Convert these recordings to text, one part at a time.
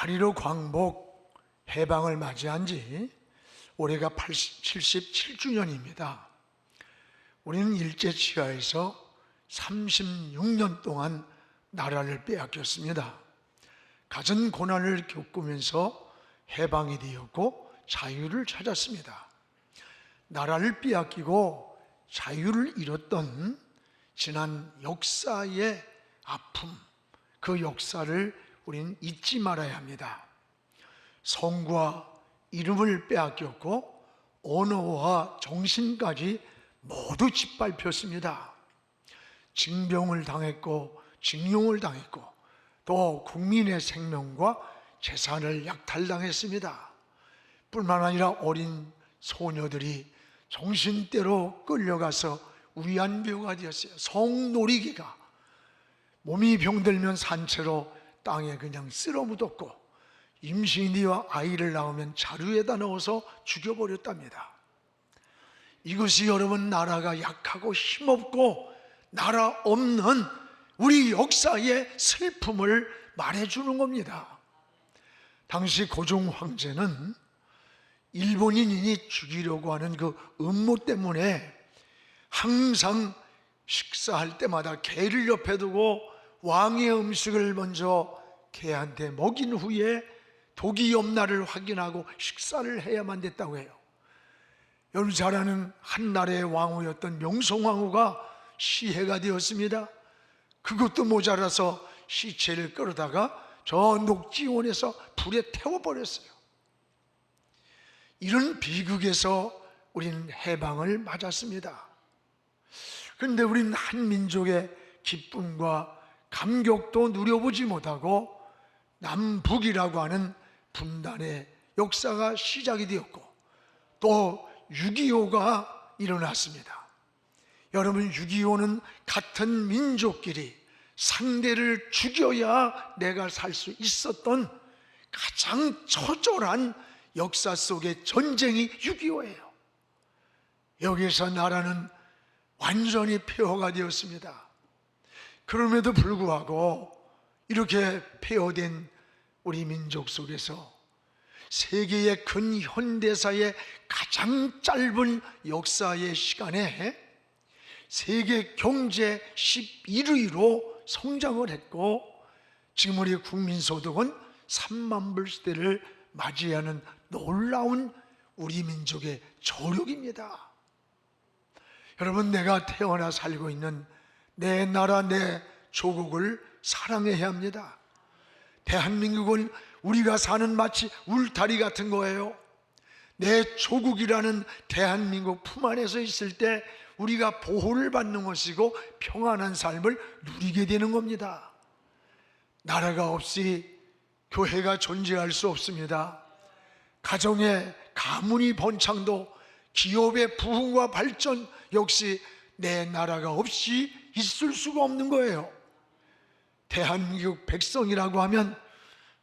8.15 광복 해방을 맞이한 지 올해가 80, 77주년입니다. 우리는 일제치하에서 36년 동안 나라를 빼앗겼습니다. 갖은 고난을 겪으면서 해방이 되었고 자유를 찾았습니다. 나라를 빼앗기고 자유를 잃었던 지난 역사의 아픔, 그 역사를 우리는 잊지 말아야 합니다. 성과 이름을 빼앗겼고 언어와 정신까지 모두 짓밟혔습니다. 징병을 당했고 징용을 당했고 또 국민의 생명과 재산을 약탈당했습니다. 뿐만 아니라 어린 소녀들이 정신대로 끌려가서 위안부가 되었어요. 성놀이기가 몸이 병들면 산채로 땅에 그냥 쓸어 묻었고 임신이와 아이를 낳으면 자루에다 넣어서 죽여버렸답니다. 이것이 여러분 나라가 약하고 힘없고 나라 없는 우리 역사의 슬픔을 말해주는 겁니다. 당시 고종 황제는 일본인이 죽이려고 하는 그 음모 때문에 항상 식사할 때마다 개를 옆에 두고 왕의 음식을 먼저 개한테 먹인 후에 독이 없나를 확인하고 식사를 해야만 됐다고 해요. 여러분 잘 아는 한 나라의 왕후였던 명성왕후가 시해가 되었습니다. 그것도 모자라서 시체를 끌어다가 저 녹지원에서 불에 태워버렸어요. 이런 비극에서 우리는 해방을 맞았습니다. 그런데 우리는 한 민족의 기쁨과 감격도 누려보지 못하고 남북이라고 하는 분단의 역사가 시작이 되었고 또 6.25가 일어났습니다. 여러분 6.25는 같은 민족끼리 상대를 죽여야 내가 살 수 있었던 가장 처절한 역사 속의 전쟁이 6.25예요. 여기서 나라는 완전히 폐허가 되었습니다. 그럼에도 불구하고 이렇게 폐허된 우리 민족 속에서 세계의 근 현대사의 가장 짧은 역사의 시간에 세계 경제 11위로 성장을 했고 지금 우리 국민 소득은 3만 불 시대를 맞이하는 놀라운 우리 민족의 저력입니다. 여러분 내가 태어나 살고 있는 내 나라 내 조국을 사랑해야 합니다. 대한민국은 우리가 사는 마치 울타리 같은 거예요. 내 조국이라는 대한민국 품 안에서 있을 때 우리가 보호를 받는 것이고 평안한 삶을 누리게 되는 겁니다. 나라가 없이 교회가 존재할 수 없습니다. 가정의 가문이 번창도 기업의 부흥과 발전 역시 내 나라가 없이 있을 수가 없는 거예요. 대한민국 백성이라고 하면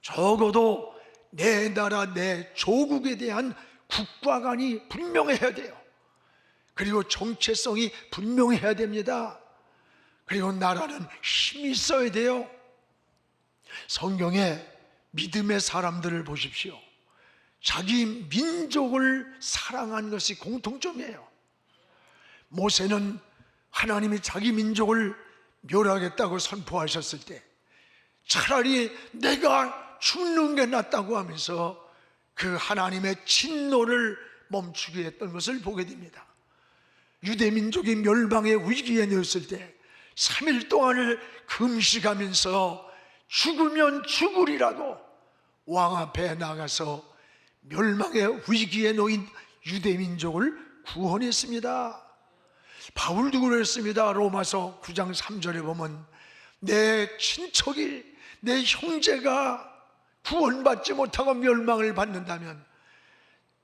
적어도 내 나라, 내 조국에 대한 국가관이 분명해야 돼요. 그리고 정체성이 분명해야 됩니다. 그리고 나라는 힘이 있어야 돼요. 성경에 믿음의 사람들을 보십시오. 자기 민족을 사랑한 것이 공통점이에요. 모세는 하나님이 자기 민족을 멸하겠다고 선포하셨을 때 차라리 내가 죽는 게 낫다고 하면서 그 하나님의 진노를 멈추게 했던 것을 보게 됩니다. 유대 민족이 멸망의 위기에 놓였을 때 3일 동안을 금식하면서 죽으면 죽으리라도 왕 앞에 나가서 멸망의 위기에 놓인 유대 민족을 구원했습니다. 바울도 그랬습니다. 로마서 9장 3절에 보면 내 친척이 내 형제가 구원받지 못하고 멸망을 받는다면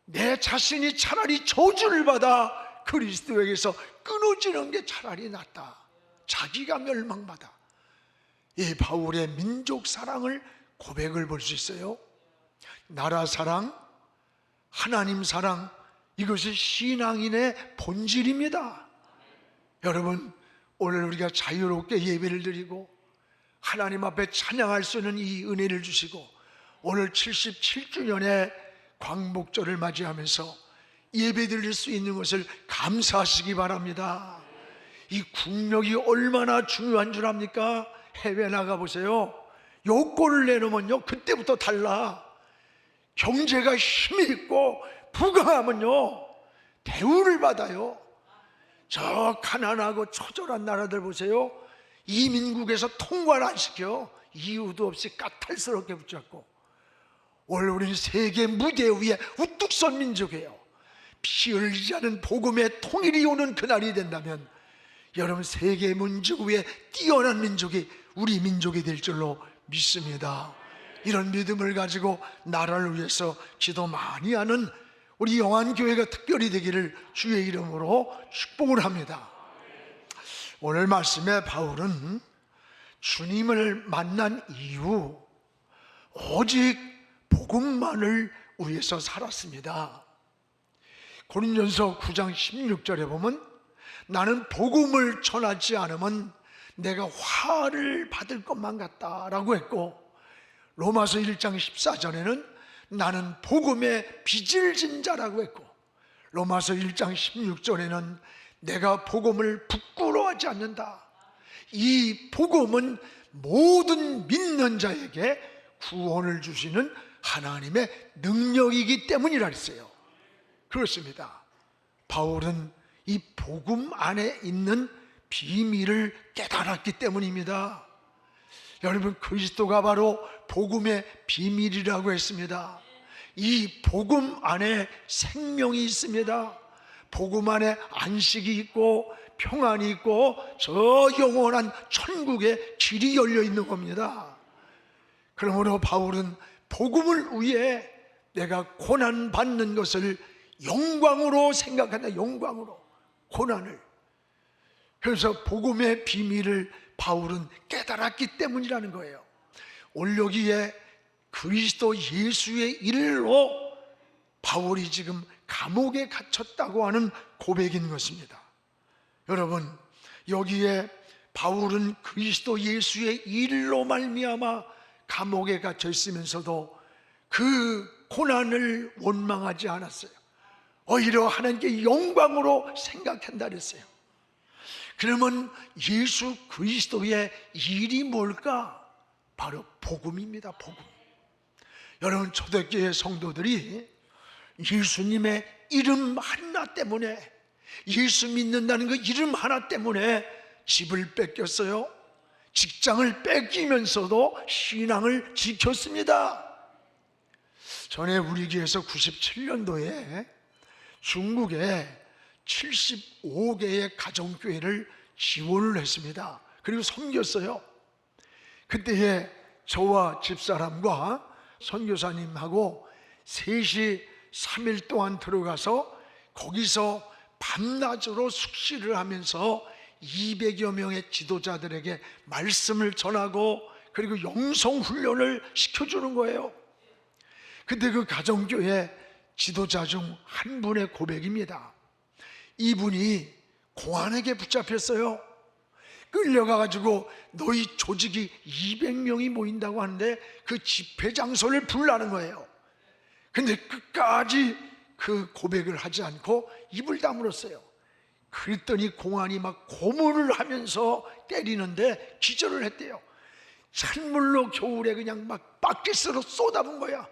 내 자신이 차라리 저주를 받아 그리스도에게서 끊어지는 게 차라리 낫다. 자기가 멸망받아. 이 바울의 민족 사랑을 고백을 볼 수 있어요. 나라 사랑, 하나님 사랑, 이것이 신앙인의 본질입니다. 여러분, 오늘 우리가 자유롭게 예배를 드리고 하나님 앞에 찬양할 수 있는 이 은혜를 주시고 오늘 77주년의 광복절을 맞이하면서 예배 드릴 수 있는 것을 감사하시기 바랍니다. 이 국력이 얼마나 중요한 줄 압니까? 해외 나가 보세요. 요건을 내놓으면요, 그때부터 달라. 경제가 힘이 있고 부강하면요, 대우를 받아요. 저 가난하고 처절한 나라들 보세요. 이민국에서 통과를 안 시켜. 이유도 없이 까탈스럽게 붙잡고. 오늘 우리는 세계 무대 위에 우뚝 선 민족이에요. 피 흘리지 않은 복음의 통일이 오는 그날이 된다면 여러분 세계 민족 위에 뛰어난 민족이 우리 민족이 될 줄로 믿습니다. 이런 믿음을 가지고 나라를 위해서 기도 많이 하는 우리 영안 교회가 특별히 되기를 주의 이름으로 축복을 합니다. 오늘 말씀에 바울은 주님을 만난 이후 오직 복음만을 위해서 살았습니다. 고린전서 9장 16절에 보면 나는 복음을 전하지 않으면 내가 화를 받을 것만 같다라고 했고 로마서 1장 14절에는 나는 복음의 빚을 진 자라고 했고 로마서 1장 16절에는 내가 복음을 부끄러워하지 않는다. 이 복음은 모든 믿는 자에게 구원을 주시는 하나님의 능력이기 때문이라 했어요. 그렇습니다. 바울은 이 복음 안에 있는 비밀을 깨달았기 때문입니다. 여러분 그리스도가 바로 복음의 비밀이라고 했습니다. 이 복음 안에 생명이 있습니다. 복음 안에 안식이 있고 평안이 있고 저 영원한 천국의 길이 열려 있는 겁니다. 그러므로 바울은 복음을 위해 내가 고난 받는 것을 영광으로 생각한다. 영광으로 고난을. 그래서 복음의 비밀을 바울은 깨달았기 때문이라는 거예요. 올 여기에 그리스도 예수의 일로 바울이 지금 감옥에 갇혔다고 하는 고백인 것입니다. 여러분, 여기에 바울은 그리스도 예수의 일로 말미암아 감옥에 갇혀 있으면서도 그 고난을 원망하지 않았어요. 오히려 하나님께 영광으로 생각한다 그랬어요. 그러면 예수 그리스도의 일이 뭘까? 바로 복음입니다. 복음. 여러분 초대교회 성도들이 예수님의 이름 하나 때문에 예수 믿는다는 그 이름 하나 때문에 집을 뺏겼어요. 직장을 뺏기면서도 신앙을 지켰습니다. 전에 우리 교회에서 97년도에 중국에 75개의 가정교회를 지원을 했습니다. 그리고 섬겼어요. 그때에 저와 집사람과 선교사님하고 셋이 3일 동안 들어가서 거기서 밤낮으로 숙시를 하면서 200여 명의 지도자들에게 말씀을 전하고 그리고 영성 훈련을 시켜주는 거예요. 근데 그 가정교회 지도자 중 한 분의 고백입니다. 이분이 공안에게 붙잡혔어요. 끌려가가지고 너희 조직이 200명이 모인다고 하는데 그 집회 장소를 불라는 거예요. 근데 끝까지 그 고백을 하지 않고 입을 다물었어요. 그랬더니 공안이 막 고문을 하면서 때리는데 기절을 했대요. 찬물로 겨울에 그냥 막 바켓으로 쏟아본 거야.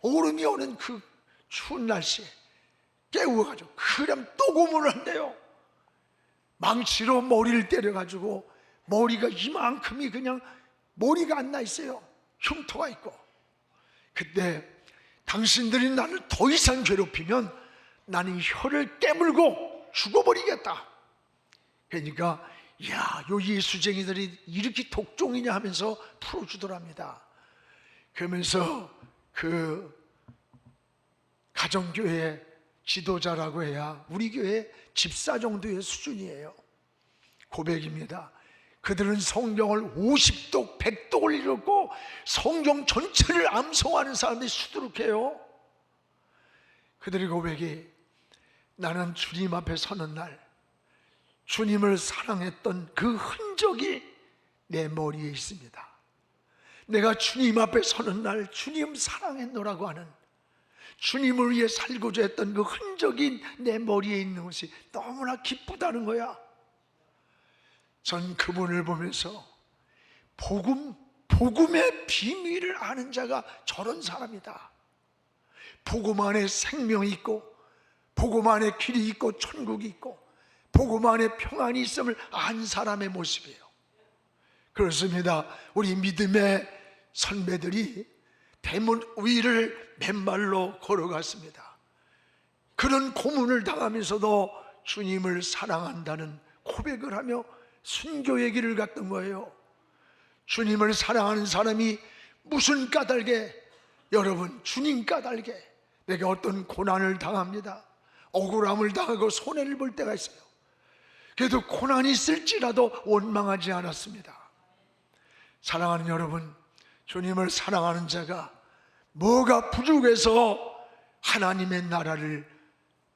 얼음이 오는 그 추운 날씨에 깨우어가지고 그럼 또 고문을 한대요. 망치로 머리를 때려가지고 머리가 이만큼이 그냥 머리가 안 나 있어요. 흉터가 있고. 그때 당신들이 나를 더 이상 괴롭히면 나는 혀를 깨물고 죽어버리겠다. 그러니까 야, 요 예수쟁이들이 이렇게 독종이냐 하면서 풀어주더랍니다. 그러면서 그 가정교회 지도자라고 해야 우리 교회 집사 정도의 수준이에요. 고백입니다. 그들은 성경을 50독, 100독을 읽었고 성경 전체를 암송하는 사람들이 수두룩해요. 그들의 고백이 나는 주님 앞에 서는 날 주님을 사랑했던 그 흔적이 내 머리에 있습니다. 내가 주님 앞에 서는 날 주님 사랑했노라고 하는 주님을 위해 살고자 했던 그 흔적이 내 머리에 있는 것이 너무나 기쁘다는 거야. 전 그분을 보면서 복음, 복음의 비밀을 아는 자가 저런 사람이다. 복음 안에 생명이 있고, 복음 안에 길이 있고, 천국이 있고, 복음 안에 평안이 있음을 안 사람의 모습이에요. 그렇습니다. 우리 믿음의 선배들이 대문 위를 맨발로 걸어갔습니다. 그런 고문을 당하면서도 주님을 사랑한다는 고백을 하며 순교의 길을 갔던 거예요. 주님을 사랑하는 사람이 무슨 까닭에 여러분 주님 까닭에 내가 어떤 고난을 당합니다. 억울함을 당하고 손해를 볼 때가 있어요. 그래도 고난이 있을지라도 원망하지 않았습니다. 사랑하는 여러분, 주님을 사랑하는 자가 뭐가 부족해서 하나님의 나라를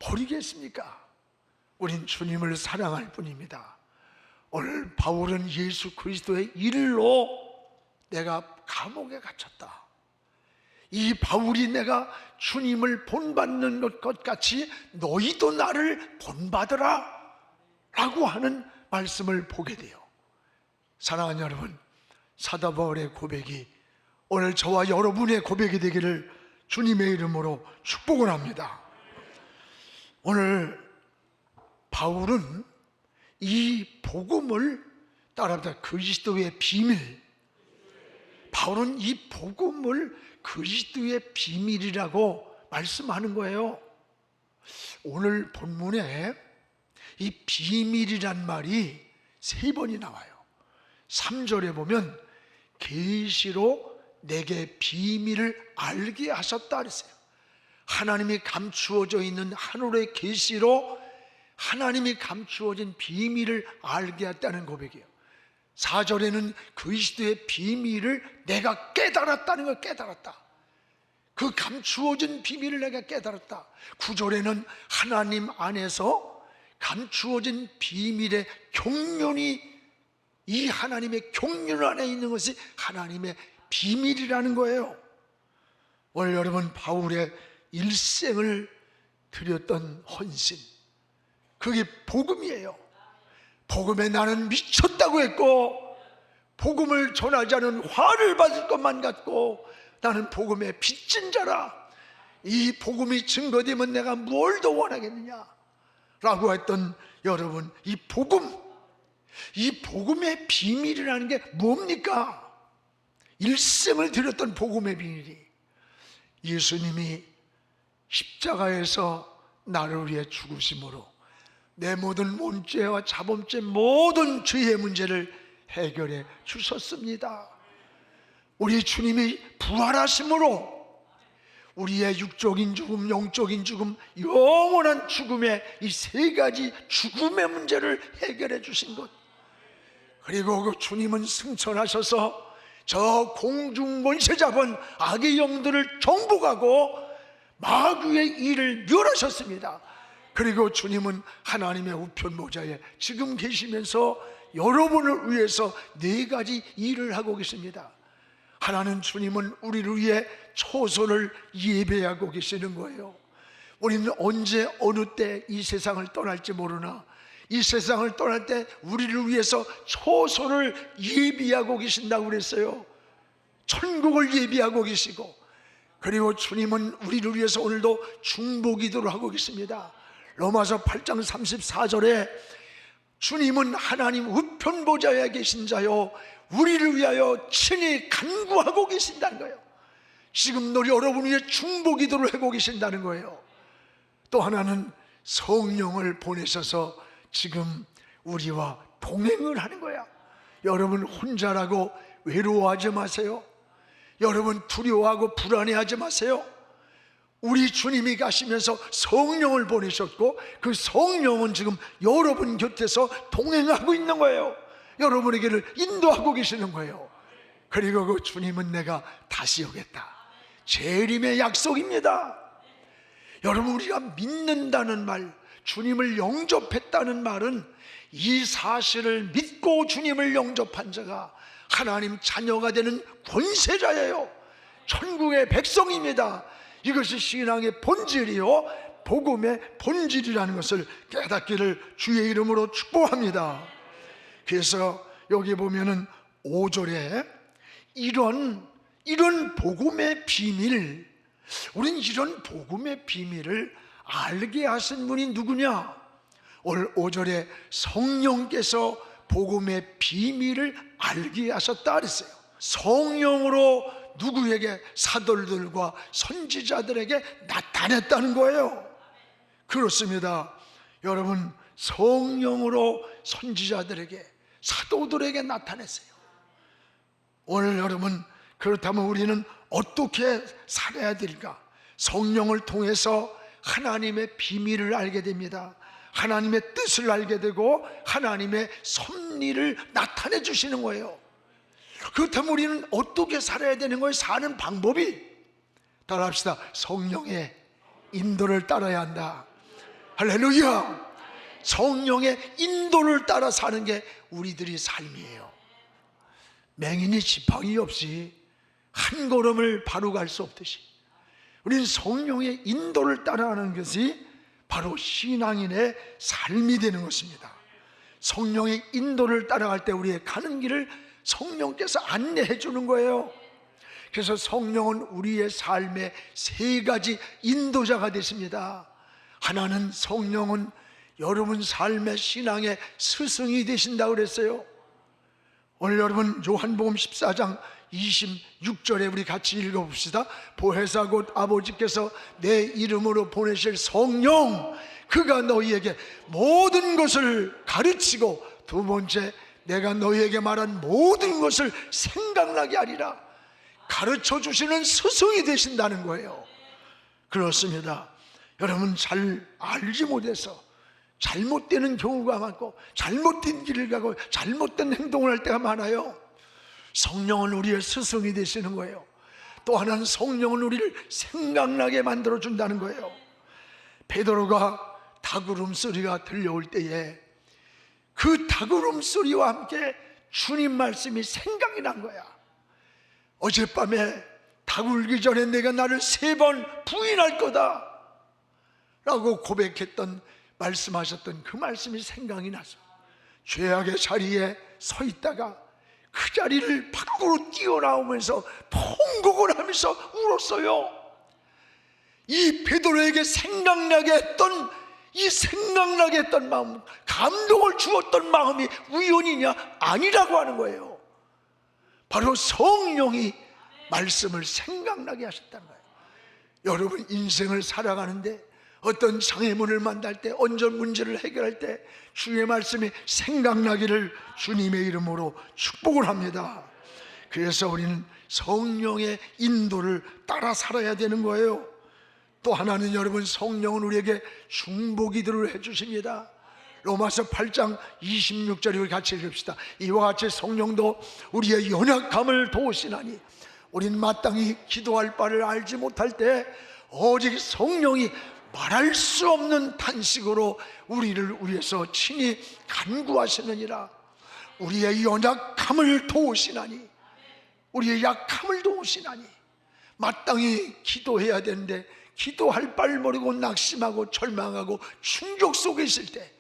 버리겠습니까? 우린 주님을 사랑할 뿐입니다. 오늘 바울은 예수 그리스도의 일로 내가 감옥에 갇혔다. 이 바울이 내가 주님을 본받는 것 같이 너희도 나를 본받으라 라고 하는 말씀을 보게 돼요. 사랑하는 여러분, 사도 바울의 고백이 오늘 저와 여러분의 고백이 되기를 주님의 이름으로 축복을 합니다. 오늘 바울은 이 복음을 따라다 그리스도의 비밀. 바울은 이 복음을 그리스도의 비밀이라고 말씀하는 거예요. 오늘 본문에 이 비밀이란 말이 세 번이 나와요. 3절에 보면 계시로 내게 비밀을 알게 하셨다 그랬어요. 하나님이 감추어져 있는 하늘의 계시로 하나님이 감추어진 비밀을 알게 했다는 고백이에요. 4절에는 그리스도의 비밀을 내가 깨달았다는 걸 깨달았다. 그 감추어진 비밀을 내가 깨달았다. 9절에는 하나님 안에서 감추어진 비밀의 경륜이 이 하나님의 경륜 안에 있는 것이 하나님의 비밀이라는 거예요. 오늘 여러분 바울의 일생을 드렸던 헌신 그게 복음이에요. 복음에 나는 미쳤다고 했고 복음을 않은 화를 받을 것만 같고 나는 복음의 빚진 자라 이 복음이 증거되면 내가 뭘 더 원하겠느냐 라고 했던 여러분 이 복음 이 복음의 비밀이라는 게 뭡니까? 일생을 드렸던 복음의 비밀이 예수님이 십자가에서 나를 위해 죽으심으로 내 모든 몸죄와 자범죄 모든 죄의 문제를 해결해 주셨습니다. 우리 주님이 부활하심으로 우리의 육적인 죽음, 영적인 죽음, 영원한 죽음의 이 세 가지 죽음의 문제를 해결해 주신 것. 그리고 그 주님은 승천하셔서 저 공중 권세 잡은 악의 영들을 정복하고 마귀의 일을 멸하셨습니다. 그리고 주님은 하나님의 우편 모자에 지금 계시면서 여러분을 위해서 네 가지 일을 하고 계십니다. 하나는 주님은 우리를 위해 초소를 예배하고 계시는 거예요. 우리는 언제 어느 때 이 세상을 떠날지 모르나 이 세상을 떠날 때 우리를 위해서 초소를 예비하고 계신다고 그랬어요. 천국을 예비하고 계시고 그리고 주님은 우리를 위해서 오늘도 중보기도를 하고 계십니다. 로마서 8장 34절에 주님은 하나님 우편 보좌에 계신 자요 우리를 위하여 친히 간구하고 계신다는 거예요. 지금 우리 여러분 위해 중보기도를 하고 계신다는 거예요. 또 하나는 성령을 보내셔서 지금 우리와 동행을 하는 거야. 여러분 혼자라고 외로워하지 마세요. 여러분 두려워하고 불안해하지 마세요. 우리 주님이 가시면서 성령을 보내셨고 그 성령은 지금 여러분 곁에서 동행하고 있는 거예요. 여러분에게를 인도하고 계시는 거예요. 그리고 그 주님은 내가 다시 오겠다. 재림의 약속입니다. 여러분 우리가 믿는다는 말, 주님을 영접했다는 말은 이 사실을 믿고 주님을 영접한 자가 하나님 자녀가 되는 권세자예요. 천국의 백성입니다. 이것이 신앙의 본질이요. 복음의 본질이라는 것을 깨닫기를 주의 이름으로 축복합니다. 그래서 여기 보면은 5절에 이런 이런 복음의 비밀 우린 이런 복음의 비밀을 알게 하신 분이 누구냐? 오늘 5절에 성령께서 복음의 비밀을 알게 하셨다 그랬어요. 성령으로 누구에게 사도들과 선지자들에게 나타냈다는 거예요. 그렇습니다. 여러분 성령으로 선지자들에게 사도들에게 나타냈어요. 오늘 여러분 그렇다면 우리는 어떻게 살아야 될까? 성령을 통해서 하나님의 비밀을 알게 됩니다. 하나님의 뜻을 알게 되고 하나님의 섭리를 나타내 주시는 거예요. 그렇다면 우리는 어떻게 살아야 되는 거예요? 사는 방법이 따라 합시다. 성령의 인도를 따라야 한다. 할렐루야. 성령의 인도를 따라 사는 게 우리들이 삶이에요. 맹인이 지팡이 없이 한 걸음을 바로 갈 수 없듯이 우리는 성령의 인도를 따라가는 것이 바로 신앙인의 삶이 되는 것입니다. 성령의 인도를 따라갈 때 우리의 가는 길을 성령께서 안내해 주는 거예요. 그래서 성령은 우리의 삶의 세 가지 인도자가 되십니다. 하나는 성령은 여러분 삶의 신앙의 스승이 되신다 그랬어요. 오늘 여러분 요한복음 14장 26절에 우리 같이 읽어봅시다. 보혜사 곧 아버지께서 내 이름으로 보내실 성령 그가 너희에게 모든 것을 가르치고 두 번째 내가 너희에게 말한 모든 것을 생각나게 하리라 가르쳐 주시는 스승이 되신다는 거예요. 그렇습니다. 여러분 잘 알지 못해서 잘못되는 경우가 많고 잘못된 길을 가고 잘못된 행동을 할 때가 많아요. 성령은 우리의 스승이 되시는 거예요. 또 하나는 성령은 우리를 생각나게 만들어 준다는 거예요. 베드로가 닭울음 소리가 들려올 때에 그 닭울음 소리와 함께 주님 말씀이 생각이 난 거야. 어젯밤에 닭 울기 전에 내가 나를 세 번 부인할 거다. 라고 고백했던 말씀하셨던 그 말씀이 생각이 나서 죄악의 자리에 서 있다가 그 자리를 밖으로 뛰어나오면서 통곡을 하면서 울었어요. 이 베드로에게 생각나게 했던 이 생각나게 했던 마음, 감동을 주었던 마음이 우연이냐 아니라고 하는 거예요. 바로 성령이 말씀을 생각나게 하셨다는 거예요. 여러분 인생을 살아가는데 어떤 장애물을 만날 때, 언전 문제를 해결할 때 주의 말씀이 생각나기를 주님의 이름으로 축복을 합니다. 그래서 우리는 성령의 인도를 따라 살아야 되는 거예요. 또 하나는 여러분 성령은 우리에게 중보 기도를 해주십니다. 로마서 8장 26절을 같이 읽읍시다. 이와 같이 성령도 우리의 연약함을 도우시나니 우린 마땅히 기도할 바를 알지 못할 때 오직 성령이 말할 수 없는 탄식으로 우리를 위해서 친히 간구하시느니라 우리의 연약함을 도우시나니 우리의 약함을 도우시나니 마땅히 기도해야 되는데 기도할 바를 모르고 낙심하고 절망하고 충격 속에 있을 때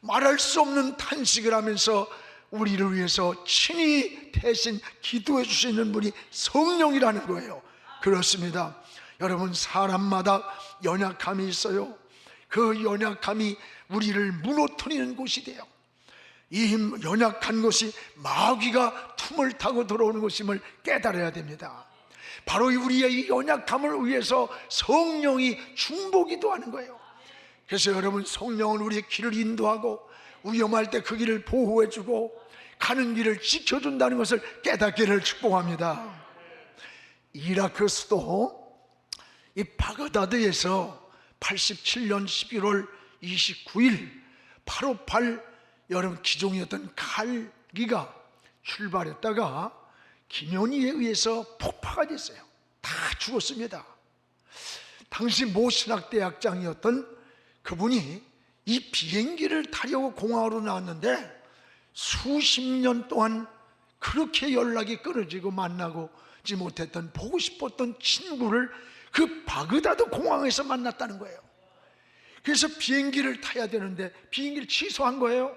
말할 수 없는 탄식을 하면서 우리를 위해서 친히 대신 기도해 주시는 분이 성령이라는 거예요. 그렇습니다. 여러분 사람마다 연약함이 있어요. 그 연약함이 우리를 무너뜨리는 곳이 돼요. 이 연약한 것이 마귀가 틈을 타고 들어오는 것임을 깨달아야 됩니다. 바로 우리의 이 연약함을 위해서 성령이 중보기도 하는 거예요. 그래서 여러분 성령은 우리의 길을 인도하고 위험할 때 그 길을 보호해주고 가는 길을 지켜준다는 것을 깨닫기를 축복합니다. 이라크 수도 이 바그다드에서 87년 11월 29일 858 여름 기종이었던 칼기가 출발했다가 김현희에 의해서 폭파가 됐어요. 다 죽었습니다. 당시 모 신학대학장이었던 그분이 이 비행기를 타려고 공항으로 나왔는데 수십 년 동안 그렇게 연락이 끊어지고 만나고지 못했던 보고 싶었던 친구를 그 바그다드 공항에서 만났다는 거예요. 그래서 비행기를 타야 되는데 비행기를 취소한 거예요.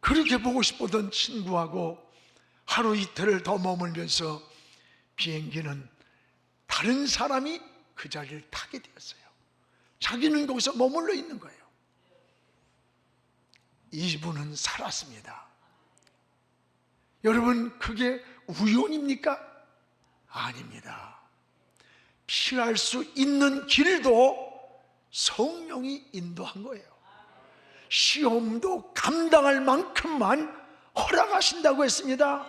그렇게 보고 싶었던 친구하고 하루 이틀을 더 머물면서 비행기는 다른 사람이 그 자리를 타게 되었어요. 자기는 거기서 머물러 있는 거예요. 이분은 살았습니다. 여러분, 그게 우연입니까? 아닙니다. 피할 수 있는 길도 성령이 인도한 거예요. 시험도 감당할 만큼만 허락하신다고 했습니다.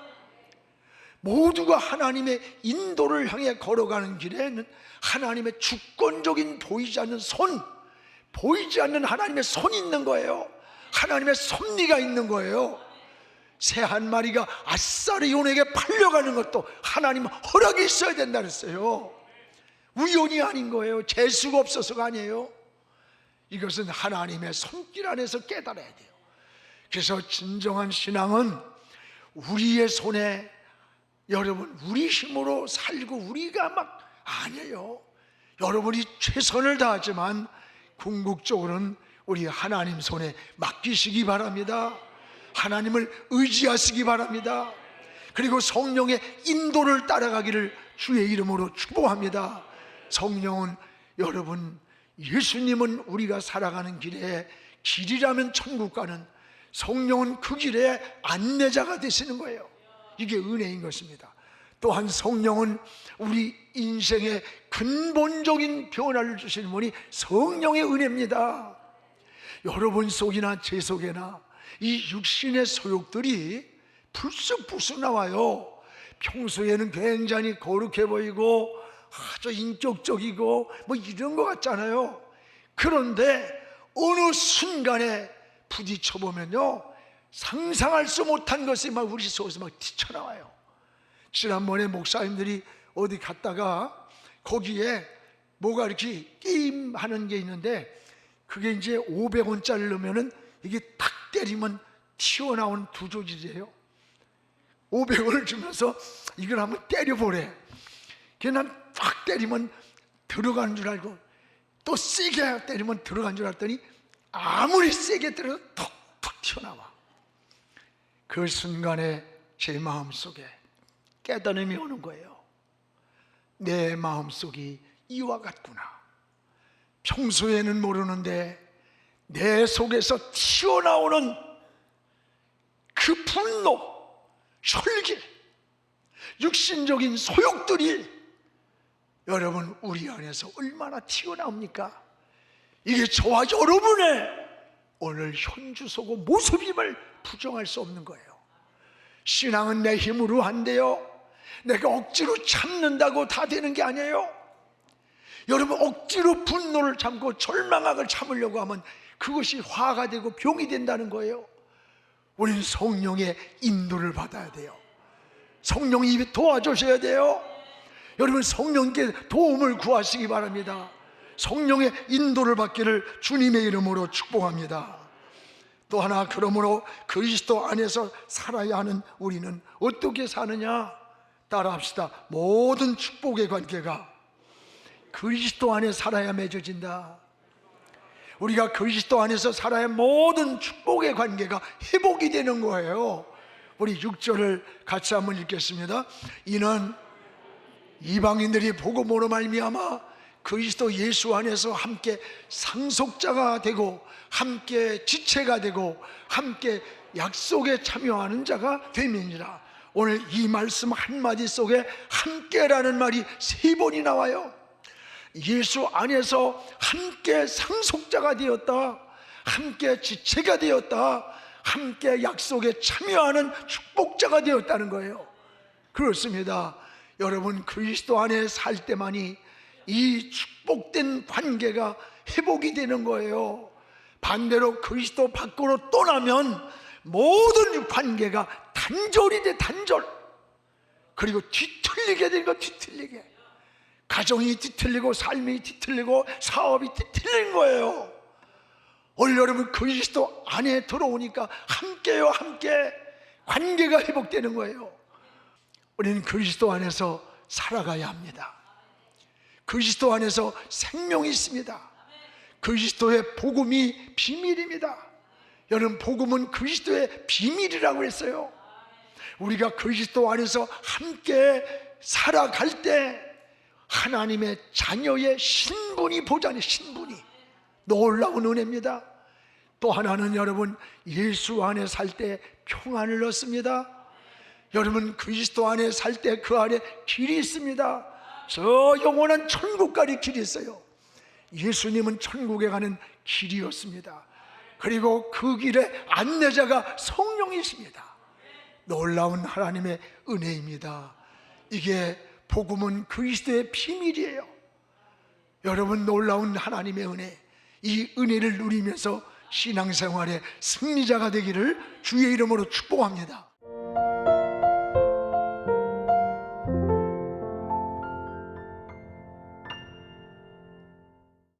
모두가 하나님의 인도를 향해 걸어가는 길에는 하나님의 주권적인 보이지 않는 손, 보이지 않는 하나님의 손이 있는 거예요. 하나님의 섭리가 있는 거예요. 새 한 마리가 아싸리 요에게 팔려가는 것도 하나님 허락이 있어야 된다 그랬어요. 우연이 아닌 거예요. 재수가 없어서가 아니에요. 이것은 하나님의 손길 안에서 깨달아야 돼요. 그래서 진정한 신앙은 우리의 손에 여러분 우리 힘으로 살고 우리가 막 아니에요. 여러분이 최선을 다하지만 궁극적으로는 우리 하나님 손에 맡기시기 바랍니다. 하나님을 의지하시기 바랍니다. 그리고 성령의 인도를 따라가기를 주의 이름으로 축복합니다. 성령은 여러분 예수님은 우리가 살아가는 길에 길이라면 천국 가는 성령은 그 길에 안내자가 되시는 거예요. 이게 은혜인 것입니다. 또한 성령은 우리 인생의 근본적인 변화를 주시는 분이 성령의 은혜입니다. 여러분 속이나 제 속에나 이 육신의 소욕들이 불쑥불쑥 나와요. 평소에는 굉장히 거룩해 보이고 아주 인격적이고 뭐 이런 것 같잖아요. 그런데 어느 순간에 부딪혀 보면요. 상상할 수 못한 것이 막 우리 속에서 막 튀쳐나와요. 지난번에 목사님들이 어디 갔다가 거기에 뭐가 이렇게 게임하는 게 있는데 그게 이제 500원짜리 넣으면은 이게 탁 때리면 튀어나온 두 조직이에요. 500원을 주면서 이걸 한번 때려보래. 그난 팍 때리면 들어가는 줄 알고 또 세게 때리면 들어간 줄 알았더니 아무리 세게 때려도 톡톡 튀어나와. 그 순간에 제 마음 속에 깨달음이 오는 거예요. 내 마음 속이 이와 같구나. 평소에는 모르는데 내 속에서 튀어나오는 그 분노, 혈기, 육신적인 소욕들이 여러분 우리 안에서 얼마나 튀어나옵니까? 이게 저와 여러분의 오늘 현주소고 모습임을 부정할 수 없는 거예요. 신앙은 내 힘으로 한대요. 내가 억지로 참는다고 다 되는 게 아니에요. 여러분 억지로 분노를 참고 절망악을 참으려고 하면 그것이 화가 되고 병이 된다는 거예요. 우리는 성령의 인도를 받아야 돼요. 성령이 도와주셔야 돼요. 여러분 성령께 도움을 구하시기 바랍니다. 성령의 인도를 받기를 주님의 이름으로 축복합니다. 또 하나 그러므로 그리스도 안에서 살아야 하는 우리는 어떻게 사느냐? 따라합시다. 모든 축복의 관계가 그리스도 안에 살아야 맺어진다. 우리가 그리스도 안에서 살아야 모든 축복의 관계가 회복이 되는 거예요. 우리 6절을 같이 한번 읽겠습니다. 이는 이방인들이 복음으로 말미암아 그리스도 예수 안에서 함께 상속자가 되고 함께 지체가 되고 함께 약속에 참여하는 자가 됨이니라. 오늘 이 말씀 한마디 속에 함께라는 말이 세 번이 나와요. 예수 안에서 함께 상속자가 되었다. 함께 지체가 되었다. 함께 약속에 참여하는 축복자가 되었다는 거예요. 그렇습니다. 여러분 그리스도 안에 살 때만이 이 축복된 관계가 회복이 되는 거예요. 반대로 그리스도 밖으로 떠나면 모든 관계가 단절이 돼 단절. 그리고 뒤틀리게 되는 거 뒤틀리게. 가정이 뒤틀리고 삶이 뒤틀리고 사업이 뒤틀린 거예요. 오늘 여러분 그리스도 안에 들어오니까 함께요 함께 관계가 회복되는 거예요. 우리는 그리스도 안에서 살아가야 합니다. 그리스도 안에서 생명이 있습니다. 그리스도의 복음이 비밀입니다. 여러분 복음은 그리스도의 비밀이라고 했어요. 우리가 그리스도 안에서 함께 살아갈 때 하나님의 자녀의 신분이 보장해 신분이 놀라운 은혜입니다. 또 하나는 여러분 예수 안에 살 때 평안을 얻습니다. 여러분 그리스도 안에 살 때 그 안에 길이 있습니다. 저 영원한 천국까지 길이 있어요. 예수님은 천국에 가는 길이었습니다. 그리고 그 길에 안내자가 성령이십니다. 놀라운 하나님의 은혜입니다. 이게 복음은 그리스도의 비밀이에요. 여러분 놀라운 하나님의 은혜, 이 은혜를 누리면서 신앙생활의 승리자가 되기를 주의 이름으로 축복합니다.